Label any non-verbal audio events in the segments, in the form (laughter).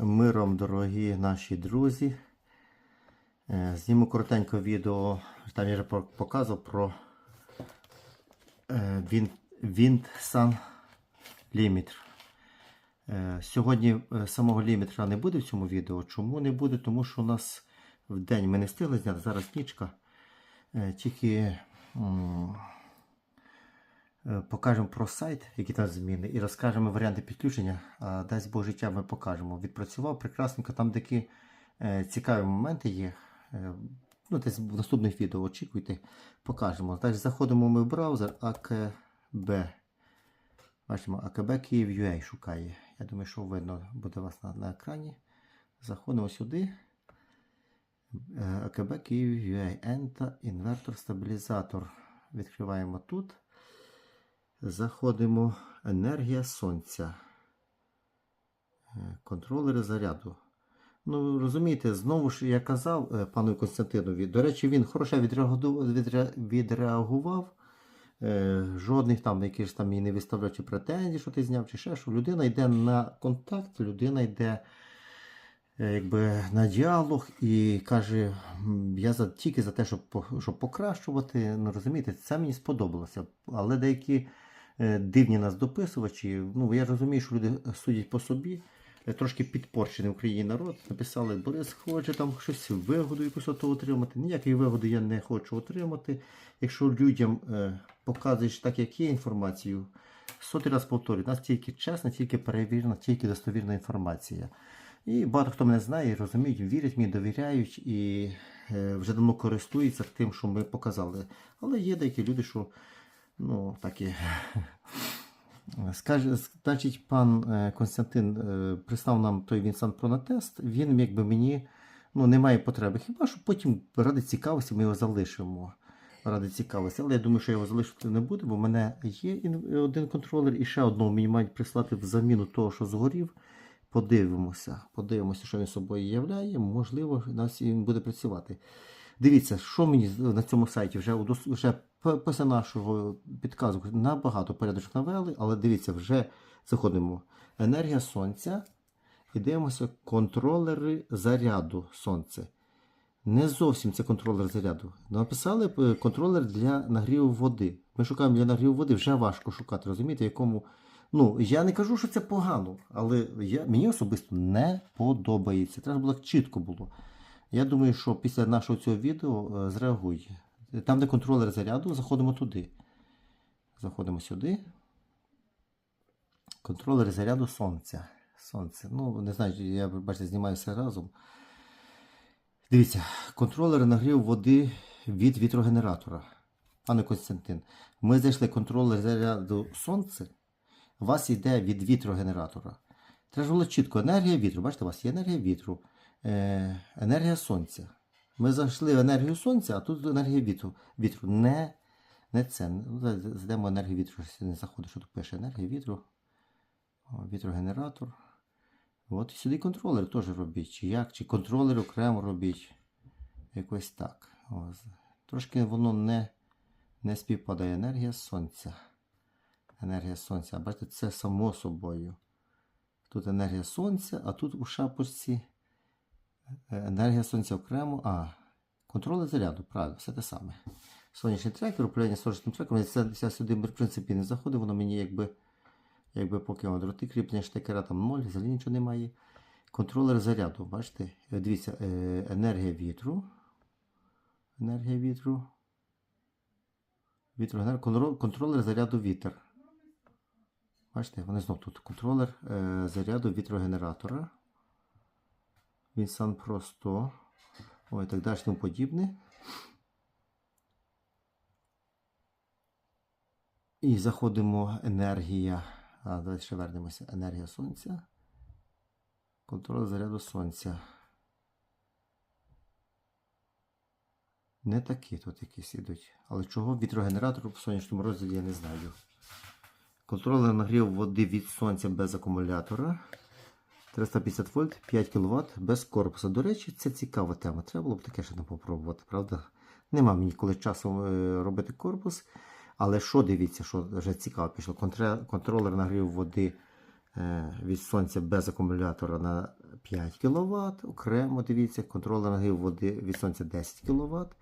Миром, дорогі наші друзі. Е, Зніму коротеньке відео. Там я вже показував про е, Windsun Limiter. Е, Сьогодні самого лімітра не буде в цьому відео. Чому не буде? Тому що у нас в день ми не встигли зняти, зараз нічка. Тільки покажемо про сайт, які там зміни, і розкажемо варіанти підключення. Дасть Бог життя, ми покажемо. Відпрацював прекрасненько, там такі е, цікаві моменти є. Е, ну, десь в наступних відео очікуйте, покажемо. Далі заходимо ми в браузер AKB. Бачимо, АКБ Київ UA шукає. Я думаю, що видно буде вас на, на екрані. Заходимо сюди. Е, АКБ Київ UA. Ента, інвертор, стабілізатор. Відкриваємо тут. Заходимо. Енергія сонця. Е, Контролери заряду. Ну, розумієте, знову ж я казав е, пану Константинові. До речі, він хороше відреагував. Е, жодних там якихось там і не виставляв чи претензій, що ти зняв, чи ще що. Людина йде на контакт, людина йде якби, на діалог і каже: я за, тільки за те, щоб, щоб покращувати. Ну, розумієте, це мені сподобалося. Але деякі дивні нас дописувачі, ну я розумію, що люди судять по собі. е, Трошки підпорчений Україні народ. Написали, Борис хоче там щось вигоду якусь ото отримати. Ніякої вигоди я не хочу отримати. Якщо людям е, показуєш так, як є інформацію, сотий раз повторюю, у нас тільки чесна, тільки перевірена, тільки достовірна інформація. І багато хто мене знає, розуміють, вірять мені, довіряють і е, вже давно користуються тим, що ми показали. Але є деякі люди, що ну, такі. (laughs) Скаже, значить, пан е, Константин е, прислав нам той Вінсан Про на. Він якби мені ну, немає потреби. Хіба що потім ради цікавості ми його залишимо. Ради цікавості. Але я думаю, що його залишити не буду, бо в мене є один контролер і ще одного мені мають прислати в заміну того, що згорів. Подивимося, подивимося, що він собою являє. Можливо, нас він буде працювати. Дивіться, що мені на цьому сайті вже, вже після нашого підказу набагато порядочок навели, але дивіться, вже заходимо. Енергія сонця і дивимося контролери заряду сонця. Не зовсім це контролер заряду. Написали е, контролер для нагріву води. Ми шукаємо для нагріву води, вже важко шукати, розумієте, якому. Ну, я не кажу, що це погано, але я, мені особисто не подобається. Треба було чітко було. Я думаю, що після нашого цього відео е, зреагує. Там, де контролер заряду, заходимо туди. Заходимо сюди. Контролер заряду сонця. Сонце. Ну, не знаю, я бачите, знімаю все разом. Дивіться, контролер нагрів води від вітрогенератора. Пане Константин, ми зайшли контролер заряду сонця. У вас йде від вітрогенератора. Треба було чітко енергія вітру. Бачите, у вас є енергія вітру, е, енергія сонця. Ми зайшли в енергію сонця, а тут енергія вітру. вітру. Не, не це. Ну, Зайдемо енергію вітру. Щось Не заходить, що тут пише енергія вітру. Вітрогенератор. От і сюди контролер теж робіть. Чи як, чи контролер окремо робіть. Якось так. О, з- трошки воно не, не співпадає. Енергія сонця. Енергія сонця. Бачите, це само собою. Тут енергія сонця, а тут у шапочці енергія сонця окремо. А, контролер заряду, правильно, все те саме. Сонячний трекер, управління сонячним трекером. Це сюди, в принципі, не заходить, воно мені якби, якби поки дроти кріплення штекера там ноль, взагалі нічого немає. Контролер заряду, бачите? Е, Дивіться, е, енергія вітру. Енергія вітру. Вітрогенер... Контролер заряду вітер. Бачите, вони знов тут. Контролер е, заряду вітрогенератора. Він сам просто. Ой, так далі тому подібне. І заходимо енергія. А, давайте ще вернемося. Енергія сонця. Контроль заряду сонця. Не такі тут якісь ідуть. Але чого вітрогенератор в сонячному розділі я не знаю. Контролер нагрів води від сонця без акумулятора. 350 вольт, 5 кВт без корпусу. До речі, це цікава тема. Треба було б таке ще не попробувати, правда? Нема мені коли часу е, робити корпус. Але що дивіться, що вже цікаво пішло. Контролер нагрів води е, від сонця без акумулятора на 5 кВт, окремо дивіться, контролер нагрів води від сонця 10 кВт.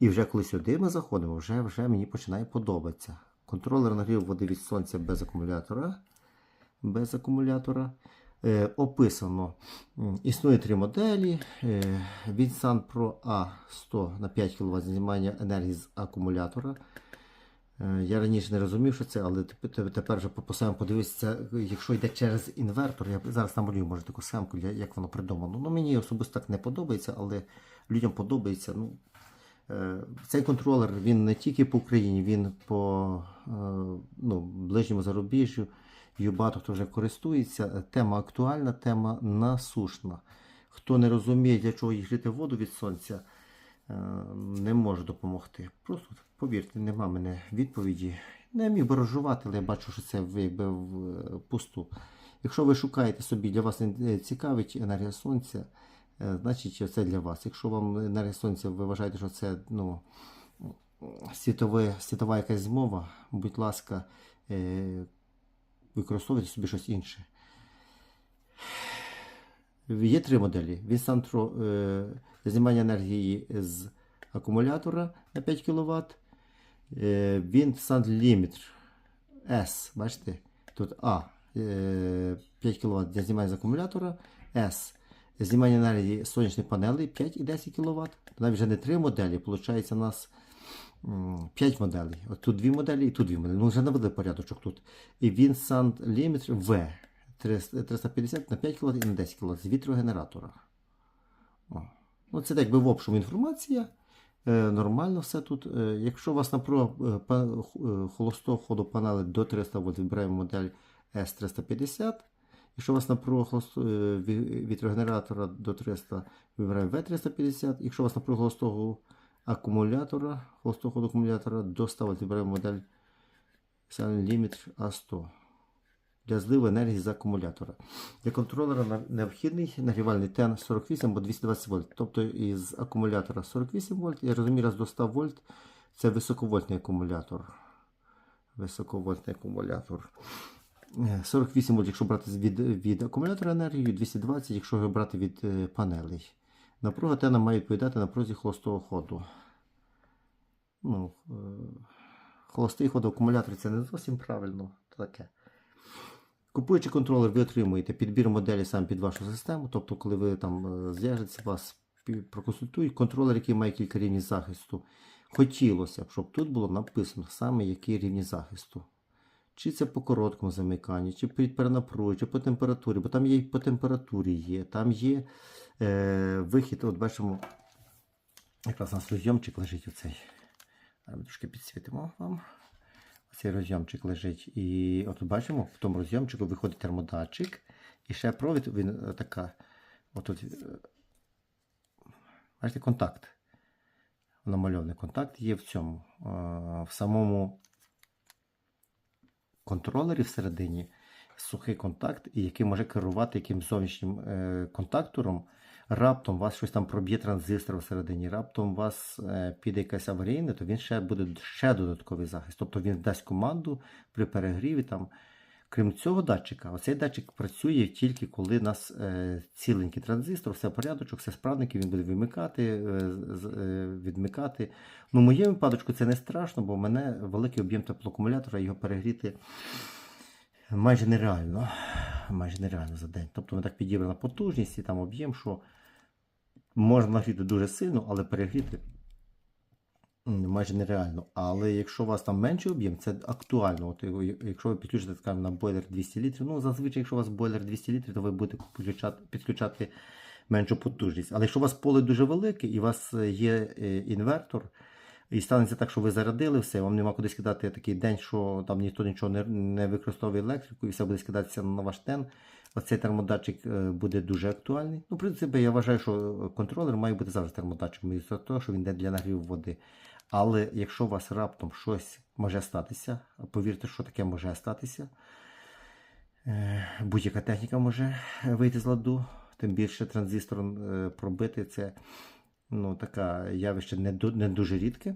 І вже коли сюди ми заходимо, вже, вже мені починає подобатися. Контролер нагрів води від сонця без акумулятора. Без акумулятора. Е, описано. Існує три моделі. Е, Vinsan Pro A100 на 5 кВт знімання енергії з акумулятора. Е, Я раніше не розумів, що це, але теп- теп- тепер вже по схемам подивитися, якщо йде через інвертор, я зараз намалюю може таку схемку, як воно придумано. Ну, мені особисто так не подобається, але людям подобається. Ну, цей контролер він не тільки по Україні, він по ну, ближньому зарубіжжю. І багато хто вже користується. Е, Тема актуальна, тема насушна. Хто не розуміє, для чого жити воду від сонця, е, не може допомогти. Просто повірте, нема мене відповіді. Не міг би розжувати, але я бачу, що це якби в е, пусту. Якщо ви шукаєте собі, для вас цікавить енергія сонця, значить це для вас. Якщо вам енергія сонця, ви вважаєте, що це ну, світове, світова якась змова, будь ласка, використовуйте собі щось інше. Є три моделі. Vinsan е, знімання енергії з акумулятора на 5 кВт. Е, Vinsan Limiter S. Бачите? Тут А. е, 5 кВт для знімання з акумулятора. S. Знімання енергії сонячної панелі 5 і 10 кВт. Навіть вже не три моделі. Виходить, у нас 5 моделей. От тут дві моделі і тут дві моделі. Ну, вже навели порядочок тут. І Vincent Limiter V 350 на 5 кВт і на 10 кВт з вітрогенератора. О. Ну, це так би в общому інформація. Е, нормально все тут. Е, якщо у вас напруга е, е, холостого ходу панели до 300 вольт, вибираємо модель S350. Якщо у вас напруга е, вітрогенератора до 300, вибираємо V350. Якщо у вас напруга холостого акумулятора, холостого ходу акумулятора до 100 вольт, вибираємо модель Silent Limit A100 для зливу енергії з акумулятора. Для контролера необхідний нагрівальний тен 48 або 220 вольт. Тобто із акумулятора 48 вольт, я розумію, раз до 100 вольт це високовольтний акумулятор. Високовольтний акумулятор. Е, 48 вольт, якщо брати від, від акумулятора енергію, 220, якщо його брати від е, панелей. Напруга тена має відповідати напрузі холостого ходу. Ну, е, холостий ход акумулятора це не зовсім правильно. таке. Купуючи контролер, ви отримуєте підбір моделі саме під вашу систему. Тобто, коли ви там е, зв'яжеться, вас проконсультують. Контролер, який має кілька рівнів захисту. Хотілося б, щоб тут було написано саме які рівні захисту. Чи це по короткому замиканні, чи під перенапругою, чи по температурі, бо там є і по температурі є, там є е, вихід, от бачимо, якраз у нас розйомчик лежить оцей. Ми трошки підсвітимо вам. Цей розйомчик лежить. І от бачимо, в тому розйомчику виходить термодатчик. І ще провід, він е, така. Отут, е, бачите, контакт. Намальований контакт є в цьому. е, В самому контролері всередині сухий контакт, і який може керувати яким зовнішнім е, контактором. Раптом вас щось там проб'є транзистор всередині, раптом вас е, піде якась аварійне, то він ще буде ще додатковий захист. Тобто він дасть команду при перегріві. Там. Крім цього датчика, оцей датчик працює тільки коли у нас е, ціленький транзистор, все порядочок, все справненько, він буде вимикати, е, е, відмикати. Ну, в моєму випадку це не страшно, бо в мене великий об'єм теплоакумулятора, його перегріти майже нереально. Майже нереально за день. Тобто вона так підібрана потужність і там об'єм, що можна нагріти дуже сильно, але перегріти майже нереально. Але якщо у вас там менший об'єм, це актуально. От якщо ви підключите скажімо, на бойлер 200 літрів, ну зазвичай, якщо у вас бойлер 200 літрів, то ви будете підключати, підключати меншу потужність. Але якщо у вас поле дуже велике і у вас е, є е, інвертор, і станеться так, що ви зарядили все, вам нема куди скидати такий день, що там ніхто нічого не, не використовує електрику, і все буде скидатися на ваш тен. Оцей термодатчик е, буде дуже актуальний. Ну, в принципі, я вважаю, що контролер має бути завжди термодатчиком, і за того, що він йде для нагріву води. Але якщо у вас раптом щось може статися, повірте, що таке може статися, е, будь-яка техніка може вийти з ладу, тим більше транзистором е, пробити це ну, таке явище не, не дуже рідке.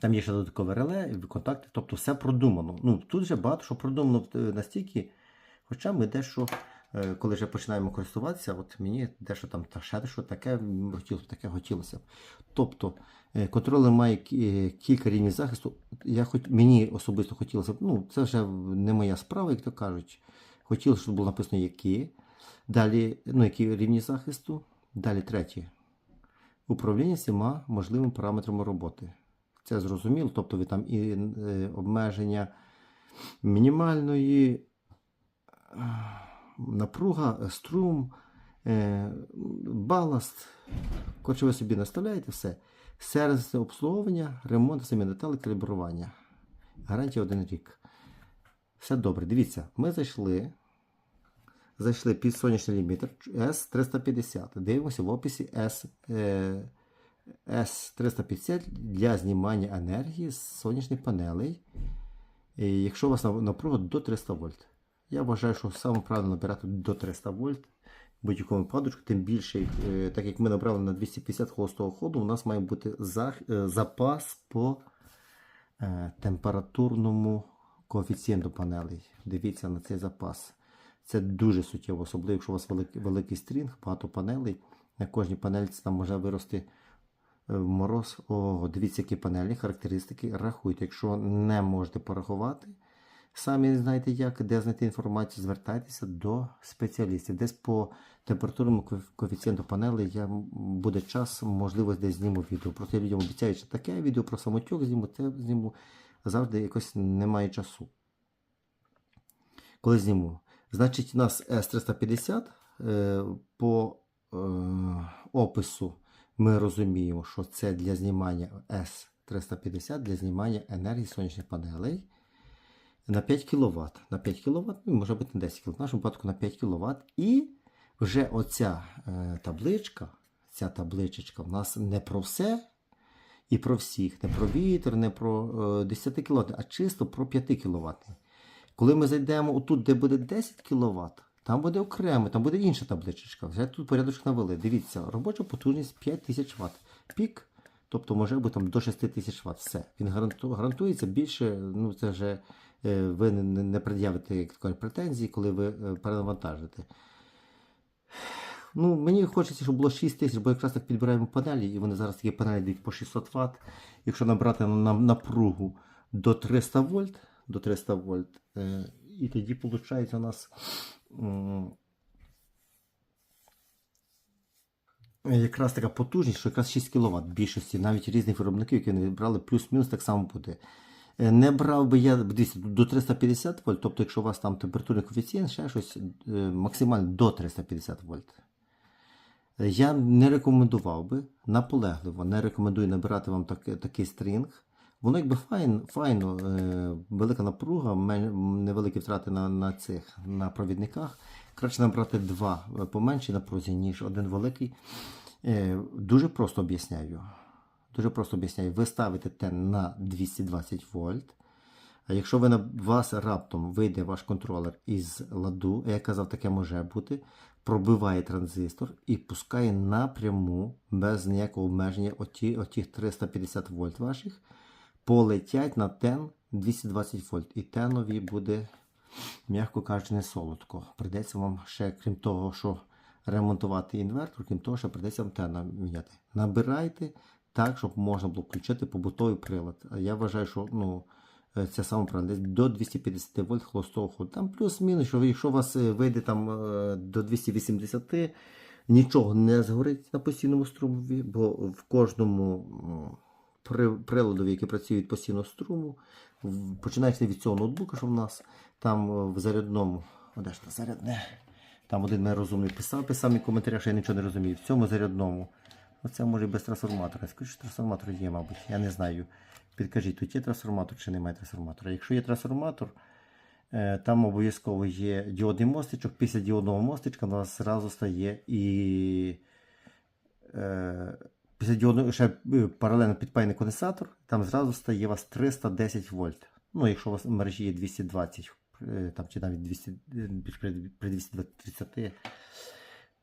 Там є ще додаткове реле, контакти, тобто все продумано. Ну, тут вже багато що продумано е, настільки, хоча ми дещо коли вже починаємо користуватися, от мені дещо там та ще що таке хотілося, таке хотілося б. Тобто е, контролер має е, кілька рівнів захисту. Я хоч мені особисто хотілося б, ну це вже не моя справа, як то кажуть. Хотілося, щоб було написано які. Далі, ну, які рівні захисту. Далі третє. Управління всіма можливими параметрами роботи. Це зрозуміло, тобто ви там і е, обмеження мінімальної е, напруга, е, струм, е, баласт. Коротше, ви собі наставляєте все. Сервісне обслуговування, ремонт, самі деталі, калібрування. Гарантія один рік. Все добре. Дивіться, ми зайшли. Зайшли під сонячний лімітер S350. Дивимося в описі S, е, S350 для знімання енергії з сонячних панелей. Якщо у вас напруга до 300 вольт. Я вважаю, що саме правильно набирати до 300 вольт. Будь-якому випадку, тим більше, е, так як ми набрали на 250 холостого ходу, у нас має бути е, запас по е, температурному коефіцієнту панелей. Дивіться на цей запас. Це дуже суттєво, особливо, якщо у вас великий, великий стрінг, багато панелей. На кожній панельці там може вирости мороз. Ого, дивіться, які панелі, характеристики. Рахуйте. Якщо не можете порахувати, самі не знаєте як, де знайти інформацію, звертайтеся до спеціалістів. Десь по температурному коефіцієнту панелей я, буде час, можливо, десь зніму відео. Просто я людям обіцяю, що таке відео про самотьок зніму, це зніму. Завжди якось немає часу. Коли зніму. Значить, у нас S350 е, по е, опису ми розуміємо, що це для знімання S350 для знімання енергії сонячних панелей на 5 кВт. На 5 кВт, ну, може бути на 10 кВт, в нашому випадку на 5 кВт. І вже оця е, табличка, ця табличечка в нас не про все і про всіх, не про вітер, не про е, 10 кВт, а чисто про 5 кВт. Коли ми зайдемо отут, де буде 10 кВт, там буде окремо, там буде інша табличечка. Вже тут порядочок навели. Дивіться, робоча потужність 5000 Вт. Пік, тобто може бути там до 6000 Вт. Все. Він гарантується більше, ну це вже ви не, пред'явите претензії, коли ви е, перенавантажите. Ну, мені хочеться, щоб було 6 тисяч, бо якраз так підбираємо панелі, і вони зараз такі панелі дають по 600 Вт. Якщо набрати на напругу до 300 вольт, до 300 вольт, е, і тоді виходить у нас якраз така потужність, що якраз 6 кВт більшості, навіть різних виробників, які вони брали, плюс-мінус так само буде. Е, Не брав би я дивіться, до 350 вольт, тобто якщо у вас там температурний коефіцієнт, ще щось е, максимально до 350 вольт. Я не рекомендував би, наполегливо не рекомендую набирати вам так, такий стрінг. Воно якби файн, файно, е, велика напруга, невеликі втрати на, на цих на провідниках. Краще набрати два по меншій напрузі, ніж один великий. Дуже просто об'ясняю. Дуже просто об'ясняю. Ви ставите те на 220 вольт. А якщо ви на вас раптом вийде ваш контролер із ладу, я казав, таке може бути, пробиває транзистор і пускає напряму без ніякого обмеження оті, оті 350 вольт ваших, полетять на тен 220 вольт. І тенові буде, м'яко кажучи, не солодко. Придеться вам ще, крім того, що ремонтувати інвертор, крім того, що придеться вам тена міняти. Набирайте так, щоб можна було включити побутовий прилад. Я вважаю, що ну, е, це саме правильно, десь до 250 вольт холостого ходу. Там плюс-мінус, що якщо у вас е, вийде там е, до 280, нічого не згорить на постійному струмові, бо в кожному приладові, який працює від постійного струму, починаючи від цього ноутбука, що в нас, там в зарядному, о, зарядне? Там один нерозумний писав, писав мій коментарі, що я нічого не розумію. В цьому зарядному. Оце може без трансформатора. Скажу, що трансформатор є, мабуть. Я не знаю. Підкажіть, тут є трансформатор чи немає трансформатора. Якщо є трансформатор, е, там обов'язково є діодний мостичок. Після діодного мостичка у нас зразу стає і е, після діодного ще е, паралельно підпаяний конденсатор, там зразу стає у вас 310 вольт. Ну, якщо у вас в мережі є 220, е, там, чи навіть 200, е, більш при, при 230,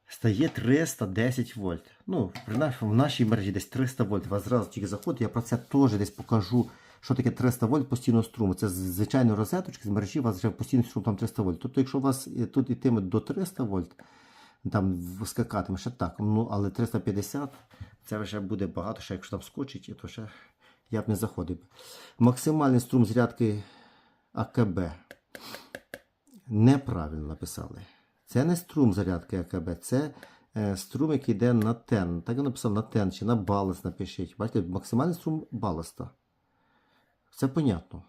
стає 310 вольт. Ну, в нашій мережі десь 300 вольт. Вас зразу тільки заходить, я про це теж десь покажу що таке 300 вольт постійного струму. Це з звичайної розеточки з мережі у вас вже постійний струм там 300 вольт. Тобто, якщо у вас е, тут йтиме до 300 вольт, там скакатиме ще так, ну але 350 це вже буде багато, ще якщо там скочить, то ще я б не заходив. Максимальний струм зарядки АКБ. Неправильно написали. Це не струм зарядки АКБ, це е, струм, який йде на тен. Так я написав на тен чи на баласт напишіть. Бачите, максимальний струм баласта. Це понятно.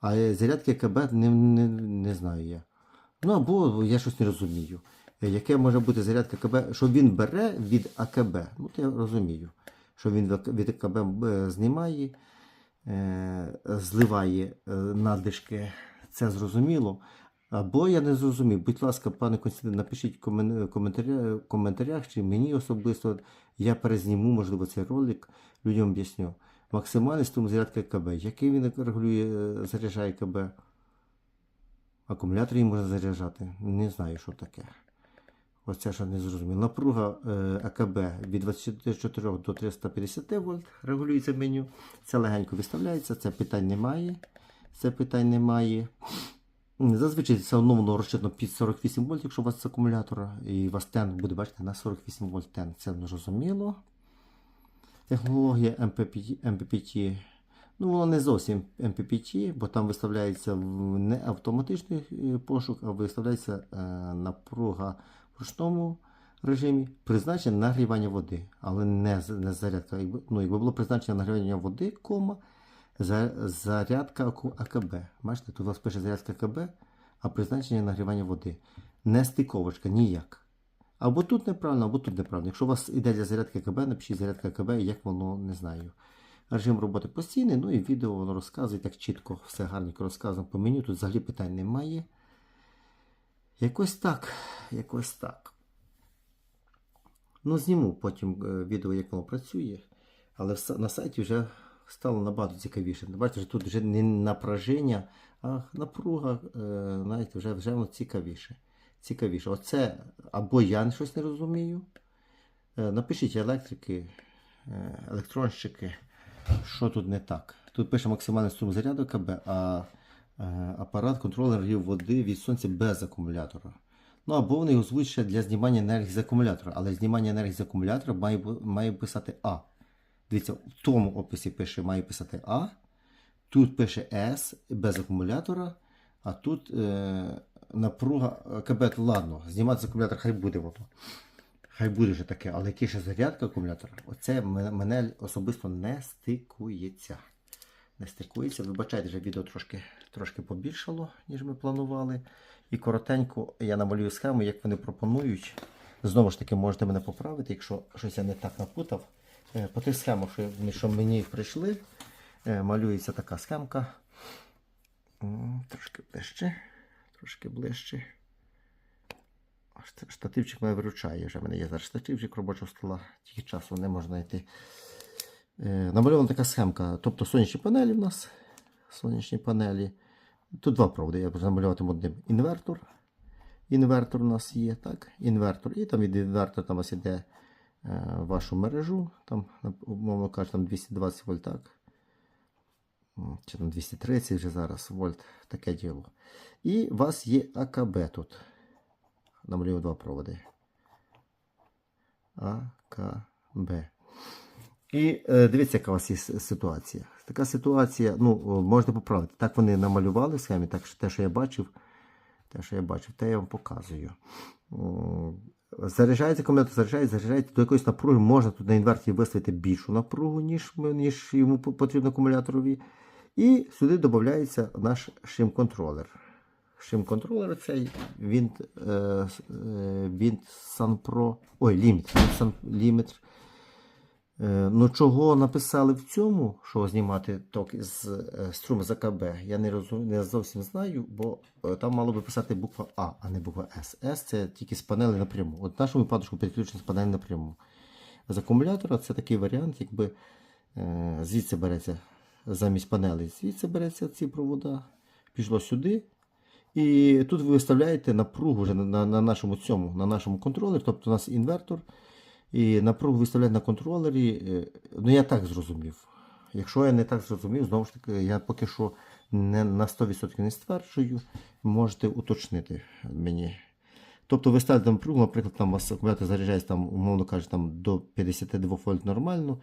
А е, зарядки АКБ не, не, не знаю я. Ну або я щось не розумію. Е, Яке може бути зарядка АКБ, що він бере від АКБ. Ну, я розумію. Що він від- АКБ знімає, зливає надлишки. Це зрозуміло. Або я не зрозумів. Будь ласка, пане Константин, напишіть в коментаря- коментарях, чи мені особисто я перезніму, можливо, цей ролик, людям об'ясню. Максимальний струм зарядки КБ. Який він регулює, е, заряджає КБ? Акумулятор їм можна заряджати. Не знаю, що таке. Оце що не зрозуміло. Напруга е, АКБ від 24 до 350 вольт регулюється меню. Це легенько виставляється, це питань немає. Це питань немає. Зазвичай це одно воно розчитано під 48 вольт, якщо у вас з акумулятора, і у вас тен буде, бачите, на 48 вольт тен. Це зрозуміло. Технологія MPPT. Ну, воно не зовсім MPPT, бо там виставляється не автоматичний е, пошук, а виставляється е, напруга в ручному режимі, призначення нагрівання води, але не, не зарядка. Ну, якби було призначення нагрівання води, кома, зарядка АКБ. Бачите, тут у вас пише зарядка АКБ, а призначення нагрівання води. Не стиковочка, ніяк. Або тут неправильно, або тут неправильно. Якщо у вас іде для зарядки АКБ, напишіть зарядка АКБ, як воно не знаю. Режим роботи постійний, ну і відео воно розказує так чітко, все гарненько розказано по меню. Тут взагалі питань немає. Якось так. Якось так. Ну, зніму потім е, відео, як воно працює. Але на сайті вже стало набагато цікавіше. Бачите, що тут вже не напряження, а напруга, е, знаєте, вже, вже воно цікавіше. Цікавіше. Оце або я щось не розумію. Е, Напишіть електрики, е, електронщики, що тут не так. Тут пише максимальний струм заряду КБ, а апарат контролер води від сонця без акумулятора. Ну або вони його для знімання енергії з акумулятора, але знімання енергії з акумулятора має, має писати А. Дивіться, в тому описі пише має писати А. Тут пише С без акумулятора, а тут е, напруга е, КБ, ладно, знімати з акумулятора, хай буде воно. Хай буде вже таке, але який ще зарядка акумулятора, оце мене особисто не стикується. Не стикується. Вибачайте, вже відео трошки, трошки побільшало, ніж ми планували. І коротенько я намалюю схему, як вони пропонують. Знову ж таки, можете мене поправити, якщо щось я не так напутав. Е, По тих схемах, що, мені прийшли, е, малюється така схемка. Трошки ближче. Трошки ближче. Штативчик мене виручає. Вже в мене є зараз штативчик робочого стола, тільки часу не можна знайти. Е, намальована така схемка. Тобто сонячні панелі в нас. Сонячні панелі. Тут два проводи. Я намалюватиму одним інвертор. Інвертор у нас є, так? Інвертор. І там від інвертора там у вас іде вашу мережу. Там, умовно кажучи, там 220 вольт, так? Чи там 230 вже зараз вольт, таке діло. І у вас є АКБ тут. Намалюю два проводи. АКБ. І е, дивіться, яка у вас є ситуація. Така ситуація, ну, можна поправити. Так вони намалювали в схемі, так що те, що я бачив, те, що я бачив, те я вам показую. Заряджається акумулятор, заряджається, заряджається до якоїсь напруги. Можна тут на інверторі виставити більшу напругу, ніж, ніж йому потрібно акумуляторові. І сюди додається наш шим-контролер. Шим-контролер цей Wind, Wind Sun Pro, він Sunpro. Ой, ліміт. Ліміт. Е, Ну, чого написали в цьому, що знімати ток з е, струм з АКБ, я не, розум, не зовсім знаю, бо е, там мало би писати буква А, а не буква С. С це тільки з панелі напряму. От в нашому випадку підключено з панелі напряму. З акумулятора це такий варіант, якби е, звідси береться замість панелей, звідси береться ці провода, пішло сюди. І тут ви виставляєте напругу вже на, на, на нашому цьому, на нашому контролері, тобто у нас інвертор. І напругу виставляють на контролері. е, Ну, я так зрозумів. Якщо я не так зрозумів, знову ж таки, я поки що не на 100% не стверджую, можете уточнити мені. Тобто ви ставите напругу, наприклад, там у вас акумулятор заряджається, там, умовно кажучи, там, до 52 вольт нормально,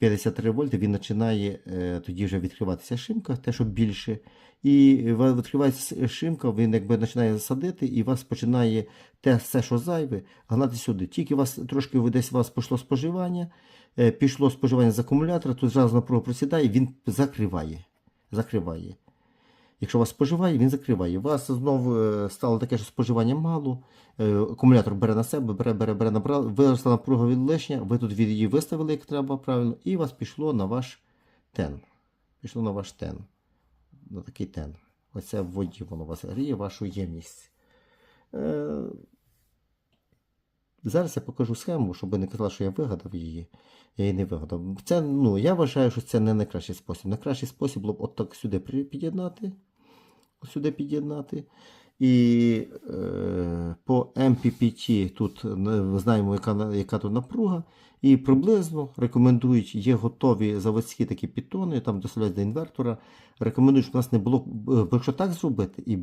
53 вольти він починає е, тоді вже відкриватися шимка, те, що більше. І відкривається шимка, він якби починає садити, і вас починає те все, що зайве, гнати сюди. Тільки у вас трошки десь у вас пішло споживання, е, пішло споживання з акумулятора, тут зразу напруга просідає, він закриває. закриває. Якщо вас споживає, він закриває. У вас знову е, стало таке, що споживання мало. е, Акумулятор бере на себе, бере, бере, бере, набрав, виросла напруга від лишня, ви тут від її виставили, як треба правильно, і у вас пішло на ваш тен. Пішло на ваш тен. На такий тен. Оце в воді воно у вас гріє вашу ємність. Е, Зараз я покажу схему, щоб не казали, що я вигадав її. Я її не вигадав. Це, ну, я вважаю, що це не найкращий спосіб. Найкращий спосіб було б отак сюди під'єднати. Сюди під'єднати. І е, по MPPT тут е, знаємо, яка, яка тут напруга. І приблизно рекомендують, є готові заводські такі підтони, там доставляють до інвертора. Рекомендують, щоб у нас не було, якщо так зробити і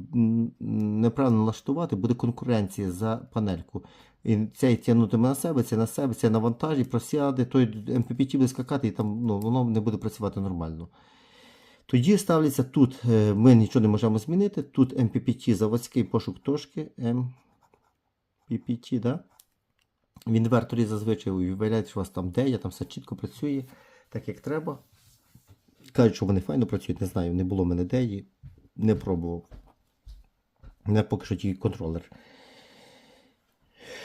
неправильно налаштувати, буде конкуренція за панельку. І цей тягнутиме на себе, це на себе, це на вантажі, просяде, той MPPT буде скакати, і там ну, воно не буде працювати нормально. Тоді ставляться тут, е, ми нічого не можемо змінити. Тут MPPT заводський пошук точки. MPPT, да? В інверторі зазвичай виявляється, що у вас там де, я там все чітко працює, так як треба. Кажуть, що вони файно працюють, не знаю, не було в мене деї, не пробував. Не поки що тільки контролер.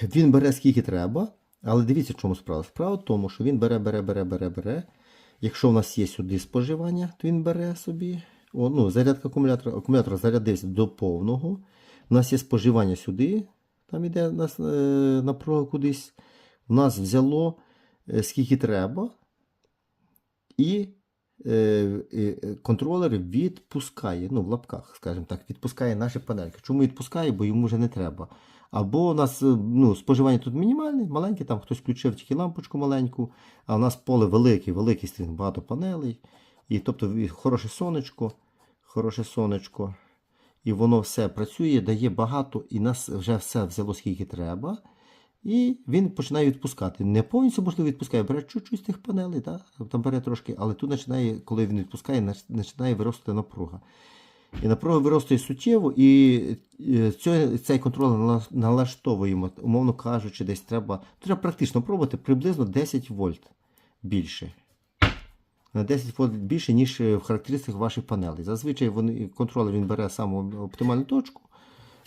Він бере скільки треба, але дивіться, в чому справа. Справа в тому, що він бере, бере, бере, бере, бере. Якщо в нас є сюди споживання, то він бере собі. О, ну, зарядка акумулятора. Акумулятор зарядився до повного. У нас є споживання сюди, там іде у нас е, напруга кудись. У нас взяло е, скільки треба. І е, е, контролер відпускає, ну, в лапках, скажімо так, відпускає наші панельки. Чому відпускає? Бо йому вже не треба. Або у нас е, ну, споживання тут мінімальне, маленьке, там хтось включив тільки лампочку маленьку, а у нас поле велике, великий стрін, багато панелей. І тобто хороше сонечко, хороше сонечко. І воно все працює, дає багато, і нас вже все взяло скільки треба. І він починає відпускати. Не повністю можливо відпускає, бере чуть-чуть з тих панелей, да? там бере трошки, але тут починає, коли він відпускає, починає виростати напруга. І напруга виростає суттєво, і е, цей, цей контролер налаштовуємо, умовно кажучи, десь треба. Треба практично пробувати приблизно 10 вольт більше. На 10 вольт більше, ніж в характеристиках ваших панелей. Зазвичай вони, контролер він бере саму оптимальну точку.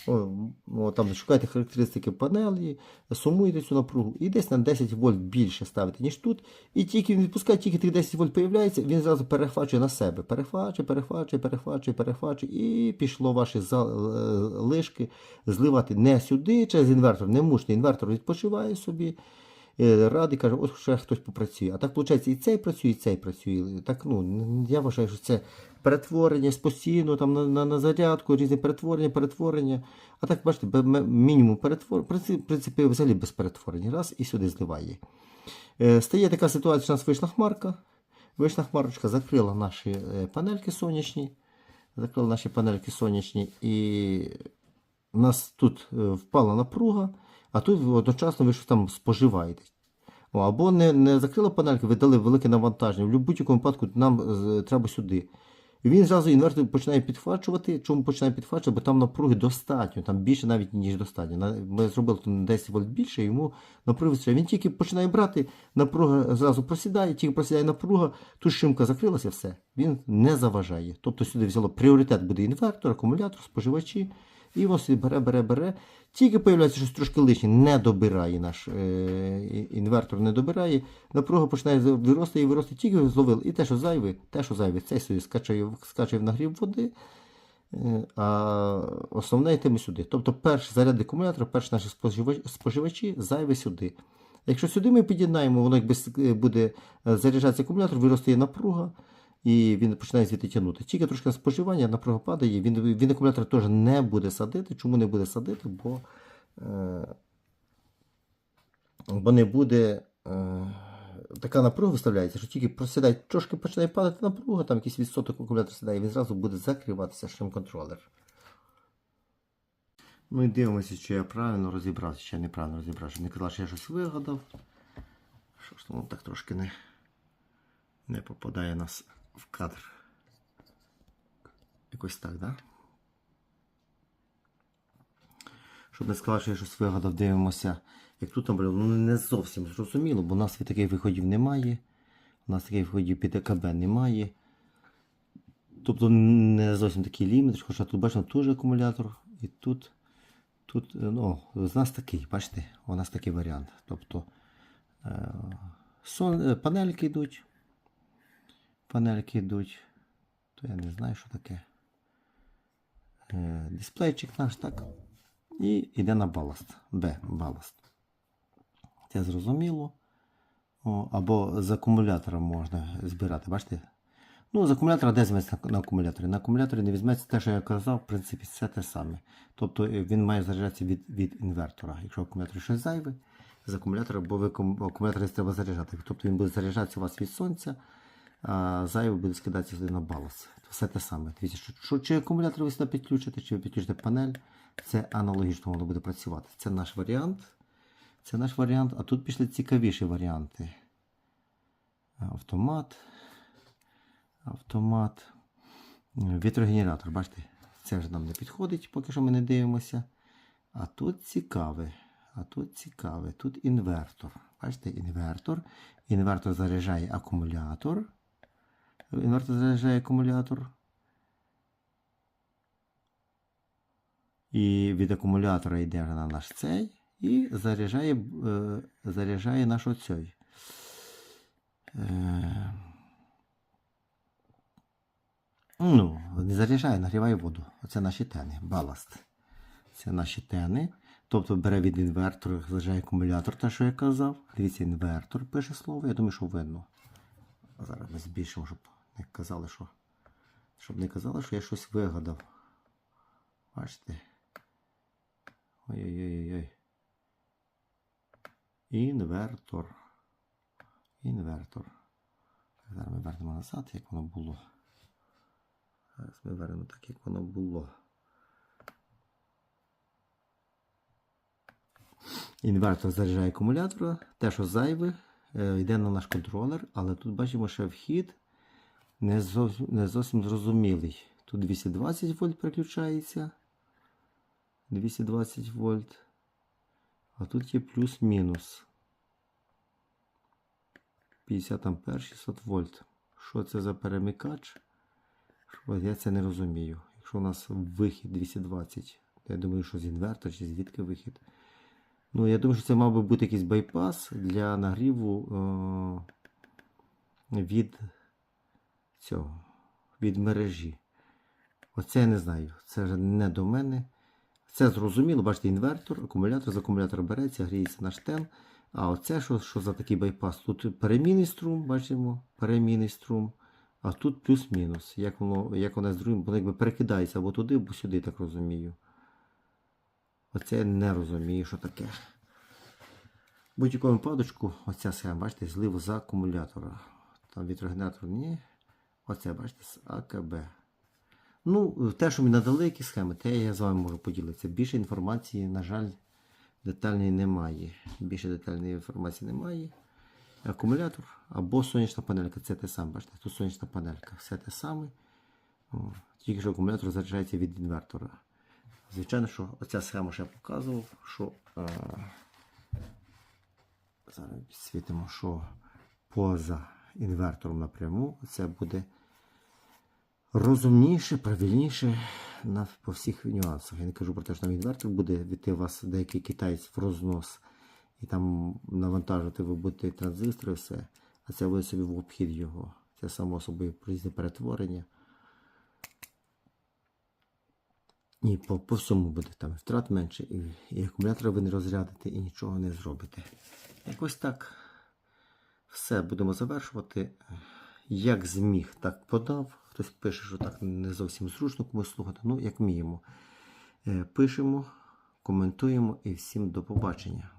О, там шукайте характеристики панелі, сумуєте цю напругу і десь на 10 вольт більше ставите, ніж тут. І тільки він відпускає, тільки тих 10 вольт появляється, він зразу перехвачує на себе. Перехвачує, перехвачує, перехвачує, перехвачує, і пішло ваші за- е, зливати не сюди через інвертор. Не мушний інвертор відпочиває собі. Е, Радий каже, ось ще хтось попрацює. А так виходить, і цей працює, і цей працює. Так, ну, я вважаю, що це перетворення постійно там, на, на, на зарядку, різні перетворення, перетворення. А так, бачите, мінімум перетворення, в принципі, взагалі без перетворення. Раз і сюди зливає. Е, стає така ситуація, що у нас вийшла хмарка. Вийшла хмарочка, закрила наші е, панельки сонячні. Закрила наші панельки сонячні. І у нас тут впала напруга, а тут одночасно ви щось там споживаєте. Або не, не закрила панельки, ви дали велике навантаження. В будь-якому випадку нам е, треба сюди. І він зразу інвертор починає підхвачувати. Чому починає підхвачувати? Бо там напруги достатньо, там більше навіть, ніж достатньо. Ми зробили тут 10 вольт більше, йому напруги вистачає. Він тільки починає брати, напруга зразу просідає, тільки просідає напруга, тут шимка закрилася, все. Він не заважає. Тобто сюди взяло пріоритет буде інвертор, акумулятор, споживачі. І ось бере, бере, бере. Тільки появляється щось трошки лишнє, не добирає наш е, інвертор, не добирає. Напруга починає вирости і вирости, тільки зловили. І те, що зайве, те, що зайве, цей собі скачає, скачає в нагрів води, е, а основне йтиме сюди. Тобто перший заряд акумулятора, перші наші споживачі, споживачі зайве сюди. Якщо сюди ми під'єднаємо, воно якби е, буде е, заряджатися акумулятор, виростає напруга. І він починає звідти тягнути. Тільки трошки споживання, напруга падає, він, він акумулятор теж не буде садити. Чому не буде садити? Бо, е, бо не буде. Е, така напруга виставляється, що тільки просідає, трошки починає падати напруга, там якийсь відсоток акумулятор сідає, він зразу буде закриватися шим контролер. Ну і дивимося, чи я правильно розібрався, чи я неправильно розібрався. Щоб Не казав, що я щось вигадав. Що ж воно так трошки не, не попадає нас в кадр. Якось так, так? Да? Щоб не сказати, що я щось вигадав, дивимося. Як тут там, ну не зовсім зрозуміло, бо у нас таких виходів немає. У нас таких виходів під ЕКБ немає. Тобто не зовсім такий ліміт, хоча тут бачимо теж акумулятор. І тут, тут ну, з нас такий, бачите, у нас такий варіант. Тобто е, сон, е, панельки йдуть. Панельки йдуть. То я не знаю, що таке. Е, дисплейчик наш, так. І йде на баласт. Б, баласт. Це зрозуміло. Або з акумулятора можна збирати, бачите? Ну, з акумулятора де зветься на, на акумуляторі? На акумуляторі не візьметься те, що я казав, в принципі, все те саме. Тобто е, він має заряджатися від, від інвертора. Якщо акумулятор щось зайве, з акумулятора, бо ви акумулятор треба заряджати. Тобто він буде заряджатися у вас від сонця, а зайве буде скидатися сюди на баланс. Все те саме. Дивіться, чи акумулятор ви сюди підключите, чи ви підключите панель, це аналогічно воно буде працювати. Це наш варіант. Це наш варіант, а тут пішли цікавіші варіанти. Автомат. Автомат. Вітрогенератор, бачите, це вже нам не підходить, поки що ми не дивимося. А тут цікаве. А тут цікаве. Тут інвертор. Бачите, інвертор. Інвертор заряджає акумулятор. Інвертор заряджає акумулятор. І від акумулятора йде на наш цей і заряджає, е, заряджає наш оцей. Е, ну, не заряджає, нагріває воду. Оце наші тени, баласт. Це наші тени. Тобто бере від інвертора, заряджає акумулятор, те, що я казав. Дивіться, інвертор пише слово, я думаю, що видно. Зараз ми збільшимо, щоб не казали, що. Щоб не казали, що я щось вигадав. Бачите? Ой-ой-ой-ой. Інвертор. Інвертор. Зараз ми вернемо назад, як воно було. Зараз ми вернемо так, як воно було. Інвертор заряджає акумулятора. Те, що зайве, е, йде на наш контролер, але тут бачимо, що вхід не зовсім, зрозумілий. Тут 220 вольт переключається. 220 вольт. А тут є плюс-мінус. 50 ампер, 600 вольт. Що це за перемикач? Я це не розумію. Якщо у нас вихід 220, то я думаю, що з інвертора чи звідки вихід. Ну, я думаю, що це мав би бути якийсь байпас для нагріву е- від цього, від мережі. Оце я не знаю. Це вже не до мене. Це зрозуміло, бачите, інвертор, акумулятор, з акумулятора береться, гріється наш тен. А оце що, що за такий байпас? Тут перемінний струм, бачимо, перемінний струм. А тут плюс-мінус. Як воно, як воно з другим, воно якби перекидається або туди, або сюди, так розумію. Оце я не розумію, що таке. Будь-якому випадку, оця схема, бачите, злив з акумулятора. Там вітрогенератор ні. Оце, бачите, з АКБ. Ну, те, що мені надали які схеми, те я з вами можу поділитися. Більше інформації, на жаль, детальної немає. Більше детальної інформації немає. Акумулятор або сонячна панелька. Це те саме. Бачите, тут сонячна панелька. Все те саме. Тільки що акумулятор заряджається від інвертора. Звичайно, що оця схема, що я показував, що е, зараз підсвітимо, що поза інвертором напряму це буде розумніше, правильніше на, по всіх нюансах. Я не кажу про те, що там інвертор буде війти у вас деякий китаєць в рознос і там навантажувати ви будете транзистори, все, а це буде собі в обхід його. Це само собою різне перетворення. І по, по всьому буде там втрат менше, і, і акумулятора ви не розрядите, і нічого не зробите. Якось так все будемо завершувати. Як зміг, так подав. Хтось пише, що так не зовсім зручно комусь слухати. Ну, як вміємо. Е, Пишемо, коментуємо і всім до побачення.